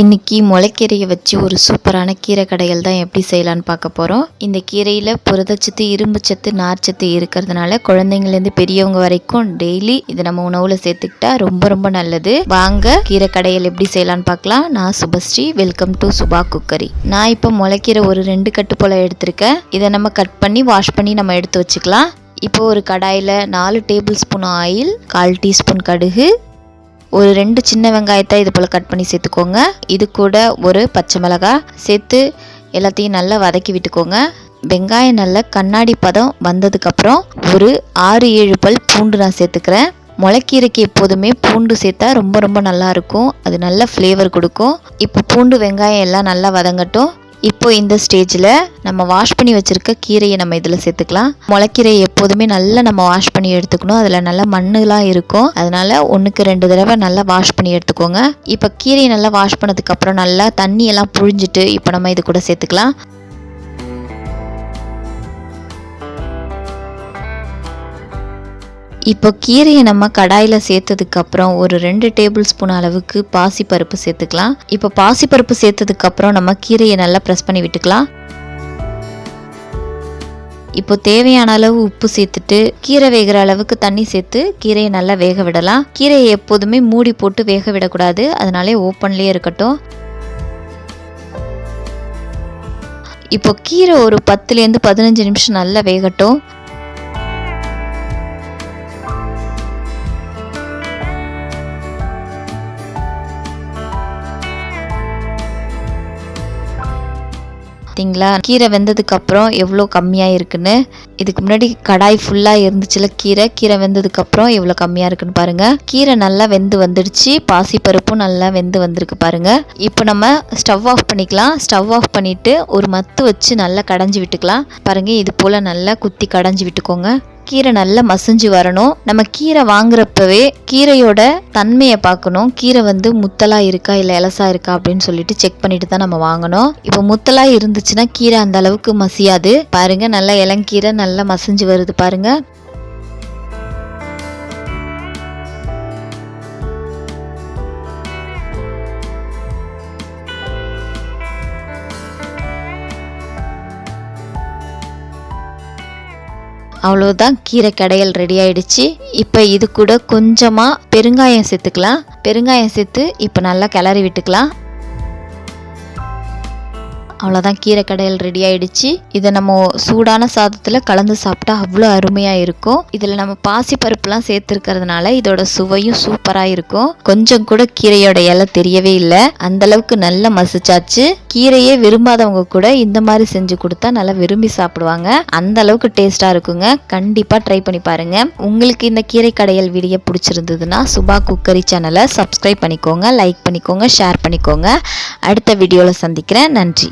இன்னைக்கு முளைக்கீரையை வச்சு ஒரு சூப்பரான கீரை கடைகள் தான் எப்படி செய்யலான்னு பார்க்க போகிறோம் இந்த கீரையில் புரதச்சத்து இரும்புச்சத்து நார்ச்சத்து இருக்கிறதுனால குழந்தைங்கலேருந்து பெரியவங்க வரைக்கும் டெய்லி இதை நம்ம உணவில் சேர்த்துக்கிட்டா ரொம்ப ரொம்ப நல்லது. வாங்க கீரை கடைகள் எப்படி செய்யலான்னு பார்க்கலாம். நான் Subhashree welcome to Subha cookery நான் இப்போ முளைக்கீரை ஒரு ரெண்டு கட்டு போல் எடுத்திருக்கேன். இதை நம்ம கட் பண்ணி வாஷ் பண்ணி நம்ம எடுத்து வச்சுக்கலாம். இப்போ ஒரு கடாயில் நாலு டேபிள் ஸ்பூன் ஆயில் கால் டீஸ்பூன் கடுகு ஒரு ரெண்டு சின்ன வெங்காயத்தை இது போல் கட் பண்ணி சேர்த்துக்கோங்க. இது கூட ஒரு பச்சை மிளகாய் சேர்த்து எல்லாத்தையும் நல்லா வதக்கி விட்டுக்கோங்க. வெங்காயம் நல்லா கண்ணாடி பதம் வந்ததுக்கப்புறம் ஒரு ஆறு ஏழு பல் பூண்டு நான் சேர்த்துக்கிறேன். முளைக்கீரைக்கு எப்போதுமே பூண்டு சேர்த்தா ரொம்ப ரொம்ப நல்லா இருக்கும். அது நல்ல ஃப்ளேவர் கொடுக்கும். இப்போ பூண்டு வெங்காயம் எல்லாம் நல்லா வதங்கட்டும். இப்போ இந்த ஸ்டேஜில் நம்ம வாஷ் பண்ணி வச்சுருக்க கீரையை நம்ம இதில் சேர்த்துக்கலாம். முளைக்கீரையை எப்போதுமே நல்லா நம்ம வாஷ் பண்ணி எடுத்துக்கணும். அதில் நல்லா மண்ணுலாம் இருக்கும். அதனால் ஒன்றுக்கு ரெண்டு தடவை நல்லா வாஷ் பண்ணி எடுத்துக்கோங்க. இப்போ கீரையை நல்லா வாஷ் பண்ணதுக்கப்புறம் நல்லா தண்ணியெல்லாம் புழிஞ்சிட்டு இப்போ நம்ம இது கூட சேர்த்துக்கலாம். இப்போ கீரையை நம்ம கடாயில் சேர்த்ததுக்கப்புறம் ஒரு ரெண்டு டேபிள் ஸ்பூன் அளவுக்கு பாசிப்பருப்பு சேர்த்துக்கலாம். இப்போ பாசிப்பருப்பு சேர்த்ததுக்கப்புறம் நம்ம கீரையை நல்லா ப்ரெஸ் பண்ணி விட்டுக்கலாம். இப்போ தேவையான அளவு உப்பு சேர்த்துட்டு கீரை வேகிற அளவுக்கு தண்ணி சேர்த்து கீரையை நல்லா வேக விடலாம். கீரையை எப்போதுமே மூடி போட்டு வேக விடக்கூடாது. அதனாலே ஓப்பன்லேயே இருக்கட்டும். இப்போ கீரை ஒரு பத்துலேருந்து பதினஞ்சு நிமிஷம் நல்லா வேகட்டும். பார்த்தீங்களா கீரை வெந்ததுக்கு அப்புறம் எவ்வளோ கம்மியாக இருக்குன்னு இதுக்கு முன்னாடி கடாய் ஃபுல்லாக இருந்துச்சுல கீரை. கீரை வெந்ததுக்கு அப்புறம் எவ்வளோ கம்மியாக இருக்குன்னு பாருங்கள் கீரை நல்லா வெந்து வந்துடுச்சு. பாசிப்பருப்பும் நல்லா வெந்து வந்திருக்கு பாருங்கள் இப்போ நம்ம ஸ்டவ் ஆஃப் பண்ணிக்கலாம். ஸ்டவ் ஆஃப் பண்ணிவிட்டு ஒரு மத்து வச்சு நல்லா கடைஞ்சி விட்டுக்கலாம். பாருங்கள் இது போல் நல்லா குத்தி கடைஞ்சி விட்டுக்கோங்க. கீரை நல்லா மசிஞ்சு வரணும். நம்ம கீரை வாங்குறப்பவே கீரையோட தன்மையை பார்க்கணும். கீரை வந்து முத்தலா இருக்கா இல்லை இலசா இருக்கா அப்படின்னு சொல்லிட்டு செக் பண்ணிட்டு தான் நம்ம வாங்கணும். இப்போ முத்தலா இருந்துச்சுன்னா கீரை அந்த அளவுக்கு மசியாது. பாருங்க நல்லா இளங்கீரை நல்லா மசிஞ்சு வருது பாருங்க. அவ்வளோதான் கீரை கடையல் ரெடி ஆயிடுச்சு. இப்போ இது கூட கொஞ்சமாக பெருங்காயம் சேர்த்துக்கலாம். பெருங்காயம் சேர்த்து இப்போ நல்லா கிளறி விட்டுக்கலாம். அவ்வளோதான் கீரை கடையல் ரெடி ஆயிடுச்சு. இதை நம்ம சூடான சாதத்தில் கலந்து சாப்பிட்டா அவ்வளோ அருமையாக இருக்கும். இதில் நம்ம பாசி பருப்புலாம் சேர்த்துருக்கிறதுனால இதோட சுவையும் சூப்பராக இருக்கும். கொஞ்சம் கூட கீரையோட இலை தெரியவே இல்லை. அந்த அளவுக்கு நல்லா மசிச்சாச்சு. கீரையே விரும்பாதவங்க கூட இந்த மாதிரி செஞ்சு கொடுத்தா நல்லா விரும்பி சாப்பிடுவாங்க. அந்த அளவுக்கு டேஸ்ட்டாக இருக்குங்க. கண்டிப்பாக ட்ரை பண்ணி பாருங்க. உங்களுக்கு இந்த கீரை கடையல் வீடியோ பிடிச்சிருந்ததுன்னா சுபா குக்கரி சேனலை சப்ஸ்கிரைப் பண்ணிக்கோங்க லைக் பண்ணிக்கோங்க ஷேர் பண்ணிக்கோங்க. அடுத்த வீடியோவில் சந்திக்கிறேன். நன்றி.